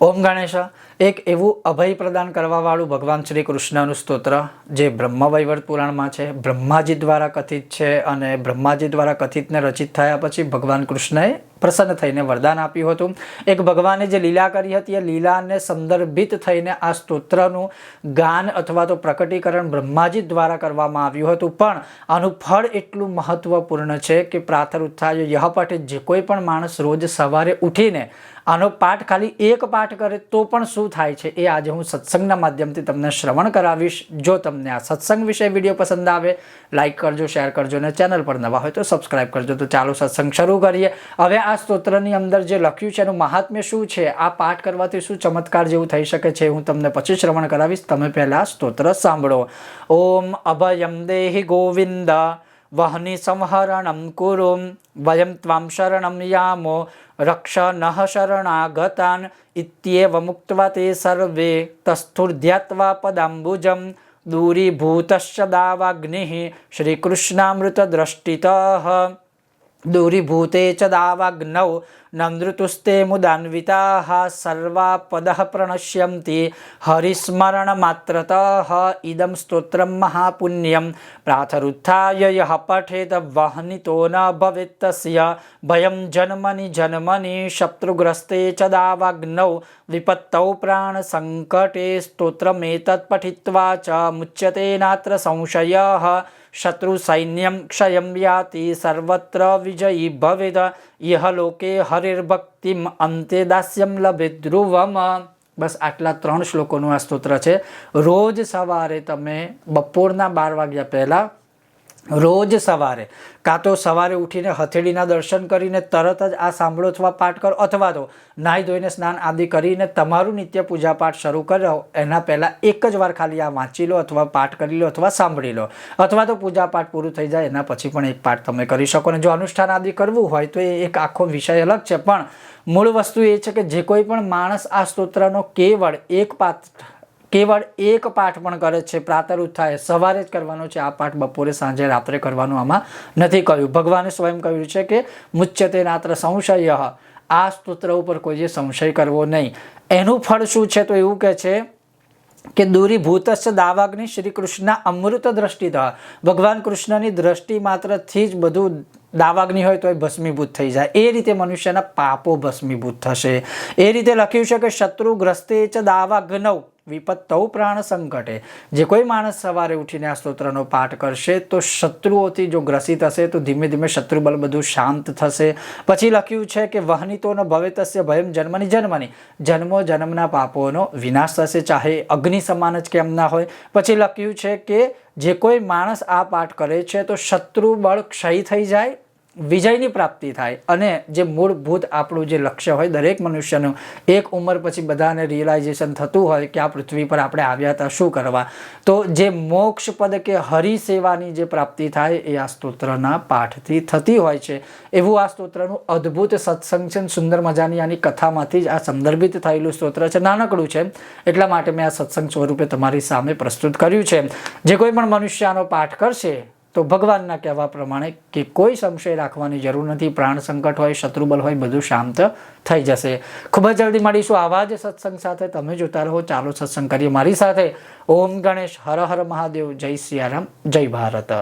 ઓમ ગણેશ. એક એવું અભય પ્રદાન કરવાવાળું ભગવાન શ્રી કૃષ્ણનું સ્તોત્ર, જે બ્રહ્મવૈવર્ત પુરાણમાં છે. બ્રહ્માજી દ્વારા કથિત છે અને બ્રહ્માજી દ્વારા કથિતને રચિત થયા પછી ભગવાન કૃષ્ણએ પ્રસન્ન થઈને વરદાન આપ્યું હતું. એક ભગવાને જે લીલા કરી હતી, એ લીલાને સંદર્ભિત થઈને આ સ્તોત્રનું ગાન અથવા તો પ્રકટીકરણ બ્રહ્માજી દ્વારા કરવામાં આવ્યું હતું. પણ આનું ફળ એટલું મહત્વપૂર્ણ છે કે પ્રાતર ઉત્થાય યહ પાઠે જે કોઈ પણ માણસ રોજ સવારે ઉઠીને આનો પાઠ ખાલી એક પાઠ કરે તો પણ શું થાય છે એ આજે હું સત્સંગના માધ્યમથી તમને શ્રવણ કરાવીશ. જો તમને આ સત્સંગ વિશે વીડિયો પસંદ આવે લાઈક કરજો શેર કરજો અને ચેનલ પર નવા હોય તો સબસ્ક્રાઈબ કરજો. તો ચાલો સત્સંગ શરૂ કરીએ. હવે આ સ્તોત્રની અંદર જે લખ્યું છે એનું મહાત્મ્ય શું છે? આ પાઠ કરવાથી શું ચમત્કાર જેવું થઈ શકે છે? હું તમને પછી શ્રવણ કરાવીશ. તમે પહેલા સ્તોત્ર સાંભળો. ઓમ અભયમ દેહી ગોવિંદ, વહની સંહરણમ કુરુ વયમ ત્વામ શરણમ યામો, રક્ષ નઃ શરણાગતાન ઇત્યેવ મુક્તવા તે સર્વે, તસ્થુર્ધ્યાત્વા પદાંબુજમ, દૂરીભૂતશ્ચ શ્રીકૃષ્ણામૃત શ્રીકૃષ્ણામૃતદ્રષ્ટિતઃ। દૂરીભૂતે ચ નંદૃતુસ્તે મુદાન્વિતા સર્વા પદ પ્રણશ્યંતિ હરિસ્મરણ માત્રત ઇદમ સ્તોત્ર મહાપુણ્યમ પ્રાથરુત્થાય યહ પઠેત વહનિતો ન ભવેત્તસ્ય ભયમ જન્મનિ જન્મનિ શત્રુગ્રસ્તે ચ દાવાગ્નૌ વિપત્તૌ પ્રાણ સંકટે સ્તોત્રમેતત પઠિત્વા ચ મુચ્યતે નાત્ર સંશય શત્રુ સૈન્યમ ક્ષયમ યાતિ સર્વત્ર વિજયી ભવેદ ઇહ લોકે હર હરિર્ભક્તિમ અંતે દાસ્યમ લભે ધ્રુવમ બસ આટલા ત્રણ શ્લોકોનું આ સ્તોત્ર છે. રોજ સવારે તમે બપોરના બાર વાગ્યા પહેલાં રોજ સવારે, કાં તો સવારે ઉઠીને હથેળીના દર્શન કરીને તરત જ આ સાંભળો અથવા પાઠ કરો અથવા તો નાહી ધોઈને સ્નાન આદિ કરીને તમારું નિત્ય પૂજા પાઠ શરૂ કરો. એના પહેલાં એક જ વાર ખાલી આ વાંચી લો અથવા પાઠ કરી લો અથવા સાંભળી લો. અથવા તો પૂજા પાઠ પૂરું થઈ જાય, એના પછી પણ એક પાઠ તમે કરી શકો. અને જો અનુષ્ઠાન આદિ કરવું હોય તો એ એક આખો વિષય અલગ છે. પણ મૂળ વસ્તુ એ છે કે જે કોઈ પણ માણસ આ સ્તોત્રનો કેવળ એક પાઠ કેવળ એક પાઠ પણ કરે છે, પ્રાતર ઉત્થાય સવારે જ કરવાનો છે. આ પાઠ બપોરે, સાંજે, રાત્રે કરવાનું આમાં નથી કહ્યું ભગવાને સ્વયં કહ્યું છે કે, મુચ્યતે રાત્ર સંશય. આ સ્તોત્ર ઉપર કોઈએ સંશય કરવો નહીં. એનું ફળ શું છે તો એવું કે છે કે દૂરીભૂતસ્ય દાવાગ્નિ શ્રી કૃષ્ણ અમૃત દ્રષ્ટિ ભગવાન કૃષ્ણની દ્રષ્ટિ માત્રથી જ બધું દાવાગ્નિ હોય તો એ ભસ્મીભૂત થઈ જાય. એ રીતે મનુષ્યના પાપો ભસ્મીભૂત થશે. એ રીતે લખ્યું છે કે, શત્રુગ્રસ્તે ચ દાવાગ્નવ વિપત્તૌ પ્રાણ સંકટે. જે કોઈ માણસ સવારે ઉઠીને આ સ્તોત્રનો પાઠ કરશે તો શત્રુઓથી જો ગ્રસિત હશે તો ધીમે ધીમે શત્રુબલ બધું શાંત થશે. પછી લખ્યું છે કે વહનિતોનો ભવે ભયમ જન્મની જન્મની. જન્મો જન્મના પાપોનો વિનાશ થશે, ચાહે અગ્નિ સમાન જ કેમ ના હોય. પછી લખ્યું છે કે જે કોઈ માણસ આ પાઠ કરે છે તો શત્રુબળ ક્ષય થઈ જાય વિજયની પ્રાપ્તિ થાય અને જે મૂળભૂત આપણું જે લક્ષ્ય હોય દરેક મનુષ્યનું, એક ઉંમર પછી બધાને રિયલાઇઝેશન થતું હોય કે આ પૃથ્વી પર આપણે આવ્યા હતા, શું કરવા? તો જે મોક્ષ પદ કે હરિ સેવાની જે પ્રાપ્તિ થાય એ આ સ્તોત્રના પાઠથી થતી હોય છે. એવું આ સ્તોત્રનું અદ્ભુત સત્સંગ છે સુંદર મજાની આની કથામાંથી જ આ સંદર્ભિત થયેલું સ્તોત્ર છે. નાનકડું છે. એટલા માટે મેં આ સત્સંગ સ્વરૂપે તમારી સામે પ્રસ્તુત કર્યું છે. જે કોઈ પણ મનુષ્ય આનો પાઠ કરશે તો ભગવાનના કહેવા પ્રમાણે કે કોઈ સંશય રાખવાની જરૂર નથી, પ્રાણ સંકટ હોય શત્રુબલ હોય, બધું શાંત થઈ જશે. ખૂબ જ જલ્દી મળીશું આવા જ સત્સંગ સાથે. તમે જોતા રહો, ચાલો સત્સંગ કરીએ મારી સાથે. ઓમ ગણેશ, હર હર મહાદેવ, જય સિયારામ, જય ભારત.